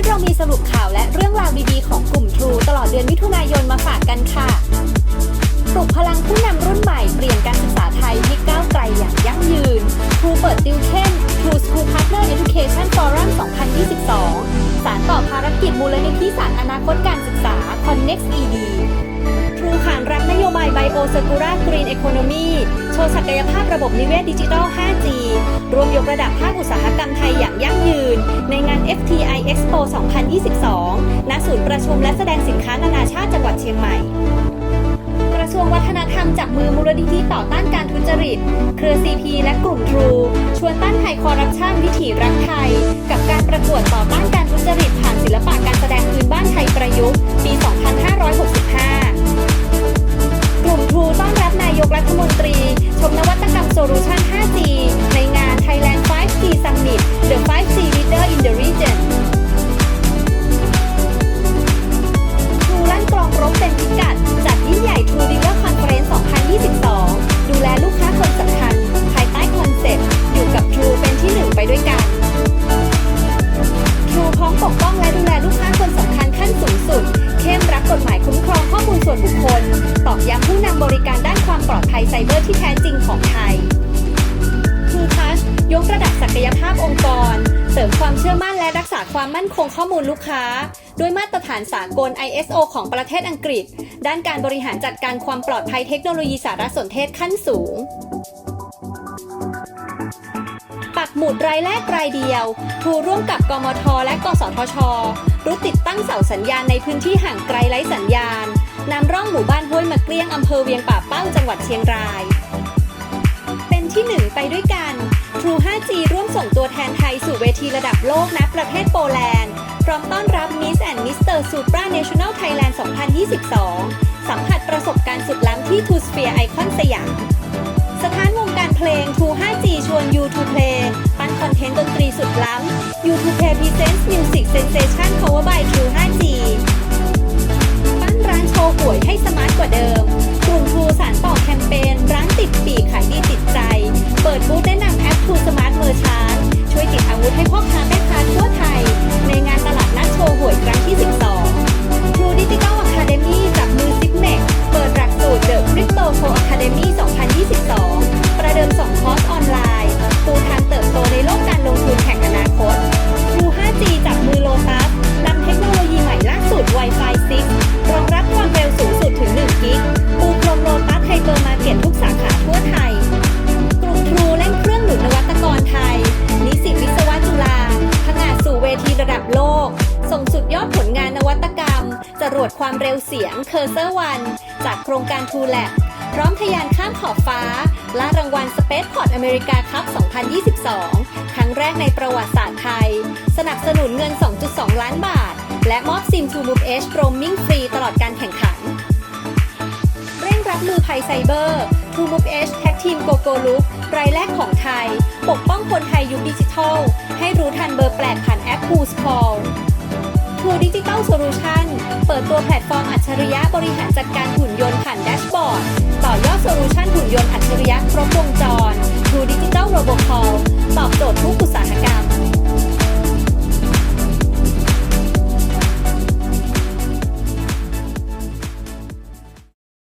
นี้เรามีสรุปข่าวและเรื่องราวดีๆ ของกลุ่ม True ตลอดเดือนมิถุนายนมาฝากกันค่ะปลุกพลังผู้นำรุ่นใหม่เปลี่ยนการศึกษาไทยให้ก้าวไกลอย่างยั่งยืน True เปิดติวเข้ม True School Partner Education Forum 2022 สารต่อภารกิจมูลนิธิสารอนาคตการศึกษา Connect ED True ขานรับนโยบาย Bio Circular Green Economy โชว์ศักยภาพระบบนิเวศดิจิทัล 5G รวมยกระดับภาคอุตสาหกรรมไทย 2022 ณ ศูนย์ประชุมและแสดงสินค้านานาชาติจังหวัดเชียงใหม่ กระทรวงวัฒนธรรมจับมือมูลนิธิต่อต้านการทุจริต เครือซีพีและกลุ่มทรู ชวนต้านภัยคอร์รัปชันวิถีรักไทย กับการประกวดต่อต้านการทุจริตผ่านศิลปะการแสดงพื้นบ้านไทยประยุกต์ ส่วนบุคคล ตอกย้ำผู้นำบริการด้านความปลอดภัยไซเบอร์ที่แท้จริงของไทย True Touch ยกระดับศักยภาพองค์กร เสริมความเชื่อมั่นและรักษาความมั่นคงข้อมูลลูกค้า ด้วยมาตรฐานสากล ISO ของประเทศอังกฤษ ด้านการบริหารจัดการความปลอดภัยเทคโนโลยีสารสนเทศขั้นสูง ปักหมุดรายแรกรายเดียวทูร่วมกับกมทและกสทชรุดติดตั้งเสาสัญญาณในพื้นที่ห่างไกลไร้สัญญาณ นำร่องหมู่บ้านห้วยมะเกลี้ยงอำเภอเวียงป่าเป้าจังหวัดเชียงราย เป็นที่หนึ่งไปด้วยกัน True 5G ร่วมส่งตัวแทนไทยสู่เวทีระดับโลกณประเทศโปแลนด์ พร้อมต้อนรับ Miss and Mr. Supra National Thailand 2022 สัมผัสประสบการณ์สุดล้ำที่ True Sphere Icon สยามสถานวงการเพลง True 5G ชวน You to Play ปั้นคอนเทนต์ดนตรีสุดล้ำ You to Play Presents Music Sensation Cover by True 5G วดความเร็วเสียงเคอร์เซอร์วันจากโครงการทูแลบพร้อมทะยานข้ามขอบฟ้าล่ารางวัล Space Port America Cup 2022 ครั้งแรกในประวัติศาสตร์ไทย สนับสนุนเงิน 2.2 ล้านบาท และมอบซิม To Move Edge Roaming ฟรีตลอดการแข่งขัน เร่งรับมือภัยไซเบอร์ To Move Edge แท็กทีมโกโกลุกรายแรกของไทย ปกป้องคนไทยยุคดิจิทัล ให้รู้ทันเบอร์แปลกผ่านแอป Who's Call True Digital Solution เปิดตัวแพลตฟอร์มอัจฉริยะบริหารจัดการหุ่นยนต์ผ่านแดชบอร์ด ต่อยอดโซลูชันหุ่นยนต์อัจฉริยะครบวงจร True Digital Robocall ตอบโจทย์ทุกอุตสาหกรรม